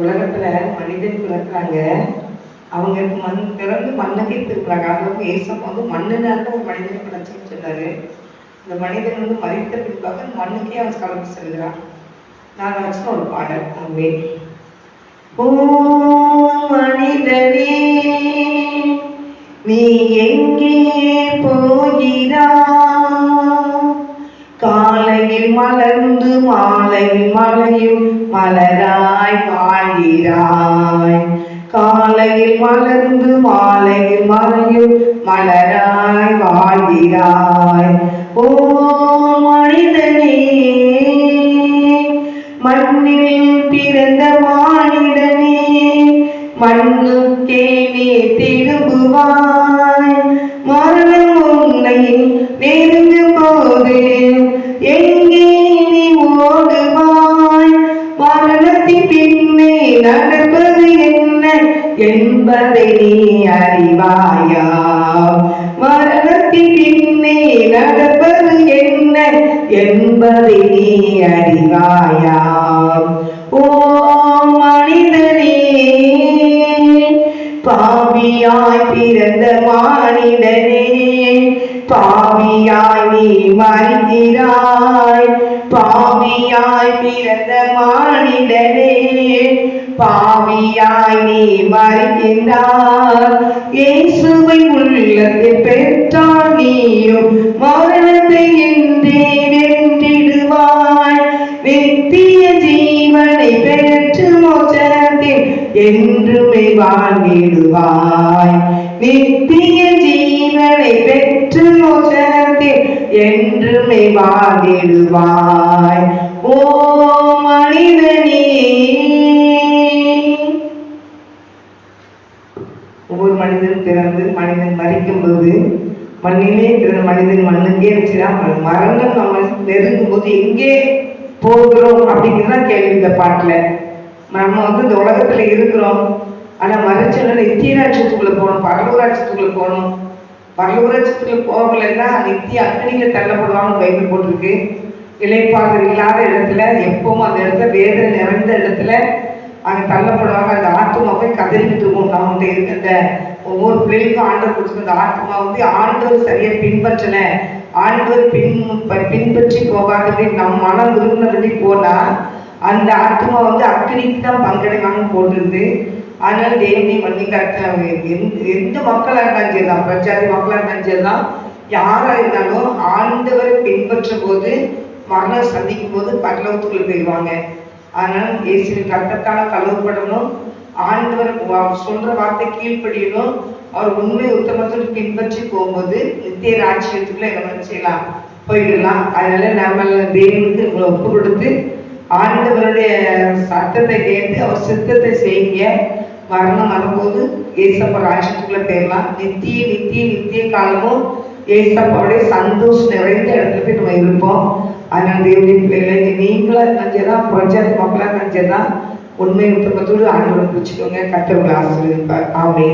உலகத்துல மனிதன் பிறக்கிறாங்க அவங்க மண் பிறந்து மண்ணுக்கே திருப்புறாங்க அதுவும் ஏசம் வந்து மண்ணுனால ஒரு மனிதனை பிழைச்சுன்னு சொன்னாரு. இந்த மனிதன் வந்து மறித்த பிற்பாக மண்ணுக்கே அவன் கலந்து செல்கிறான். நான் வச்சு ஒரு பாடல். அங்கே ஓ மனிதனே நீ எங்கே போகிறாய்? காலையில் மலர்ந்து மாலையில் மலையும் மலராய் வாழ்கிறாய் காலையில் மலர்ந்து மாலையில் மலையும் மலராய் வாழ்கிறாய் ஓ மனிதனே மண்ணில் பிறந்த மானிடனே மண்ணுக்கே நீ திரும்புவாய். மரணம் உன்னை வேறு என்பதை நீ அறிவாயா மரணத்தின் பின்னே நடப்பது என்ன என்பதை நீ அறிவாயா ஓ மனிதனே பாவியாய் பிறந்த மானிடனே பாவியாய் நீ மறிக்கிறாய் பாவியாய் பிறந்த மானிடனே பாவியாய் நீ மறிக்கின்றாய் இயேசுவை உள்ளத்தில் பெற்றார் நீயும் மரணத்தை என்றே வென்றிடுவாய் நித்திய ஜீவனை பெற்று மோச்சத்தில் என்றுமே வாழ்ந்திடுவாய். நித்திய என்றுமே வாழ்ந்திடுவாய் ஓ மனிதனே. ஒவ்வொரு மனிதன் பிறந்து மனிதன் மறிக்கும் போது மண்ணிலே பிறந்த மனிதன் மண்ணுக்கே வச்சுதான் மரணம் நம்ம நெருங்கும் போது எங்கே போகிறோம் அப்படிங்கிறதான் கேள்வி இந்த பாட்டுல. நம்ம வந்து இந்த உலகத்துல இருக்கிறோம். ஆனா மறைச்சல நித்திய ராட்சத்துக்குள்ள போகணும் பரலூராட்சத்துக்குள்ள போகணும். பரலூராட்சத்துக்குள்ள எல்லாம் நித்திய அக்னியில் தள்ளப்படுவாங்க பைபிள் போட்டிருக்கு. இலைப்பாறு இல்லாத இடத்துல எப்பவும் அந்த இடத்துல வேதனை நிறைந்த இடத்துல அங்கே தள்ளப்படுவாங்க. அந்த ஆத்மா போய் கதறிக்கிட்டு இருக்கும். நம்மகிட்ட இருக்க அந்த ஒவ்வொரு பிள்ளைக்கும் ஆண்டவர் கொடுத்துருக்க அந்த ஆத்மா வந்து ஆண்டவர் சரியா பின்பற்றல. ஆண்டவர் பின் பின்பற்றி போகாதபடி நம் மனம் விரும்பினபடி போனா அந்த ஆத்மா வந்து அக்னிக்கு தான் பங்கெடுக்காமல் போட்டிருந்து அதனால தேவனை பண்ணி கரெக்டாக எந்த எந்த மக்களாக இருந்தாலும் சரி தான் மக்களாக இருந்தாலும் சரி தான் யாரா இருந்தாலும் ஆண்டவரை பின்பற்றும் போது மரணம் சந்திக்கும் போது பரலோகத்துக்குள்ள போயிடுவாங்க. அதனால இயேசுவின் ரத்தத்தால கழுவப்படணும். ஆண்டவர் சொல்ற வார்த்தை கீழ்ப்படியணும். அவர் உண்மை உத்தமத்தோடு பின்பற்றி போகும்போது நித்திய ராஜ்யத்துக்குள்ள என்ன செய்யலாம்? போயிடலாம். அதனால நம்ம தேவனுக்கு உங்களை ஒப்பு கொடுத்து ஆண்டவருடைய சத்தத்தை கேட்டு அவர் சித்தத்தை செய்ய மரணம் வரும்போது ஏசப்பா ராஜ்யத்துக்குள்ள போயிடலாம் நித்திய நித்திய நித்திய காலமும் ஏசப்பாவுடைய சந்தோஷம் நிறைந்த இடத்துல போய் நம்ம இருப்போம் அதனால் தேவனுடைய பிள்ளைகளை நீங்களா நினைச்சதான் புரட்சாதி மக்களா நினைச்சதான் உண்மை உத்தமத்தோடு ஆண்டவரை பிடிச்சிக்கோங்க கத்தவங்களை ஆசீர்வதிப்பார் ஆமே